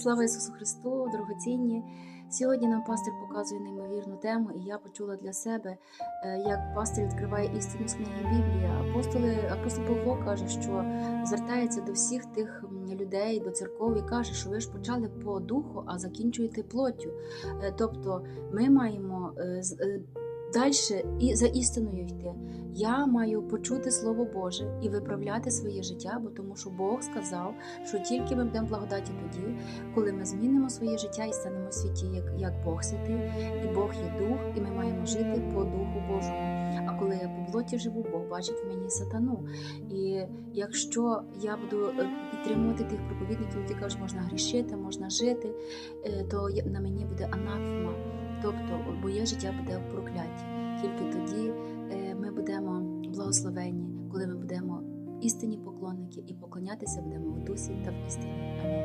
Слава Ісусу Христу, дорогоцінні! Сьогодні нам пастир показує неймовірну тему, і я почула для себе, е, як пастир відкриває істину з книги Біблії. Апостоли, апостол Павло каже, що звертається до всіх тих людей, до церков і каже, що ви ж почали по духу, а закінчуєте плоттю. Е, Тобто ми маємо далі і за істиною йти. Я маю почути Слово Боже і виправляти своє життя, бо тому що Бог сказав, що тільки ми будемо благодаті тоді, коли ми змінимо своє життя і станемо в світі, як, як Бог святий, і Бог є дух, і ми маємо жити по духу Божому. А коли я по плоті живу, Бог бачить в мені сатану. І якщо я буду е, підтримувати тих проповідників, які кажуть, можна грішити, можна жити, е, то на мені буде анафема. Моє життя буде в прокляті. Тільки тоді е, ми будемо благословенні, коли ми будемо істинні поклонники і поклонятися будемо в дусі та в істині. Амінь.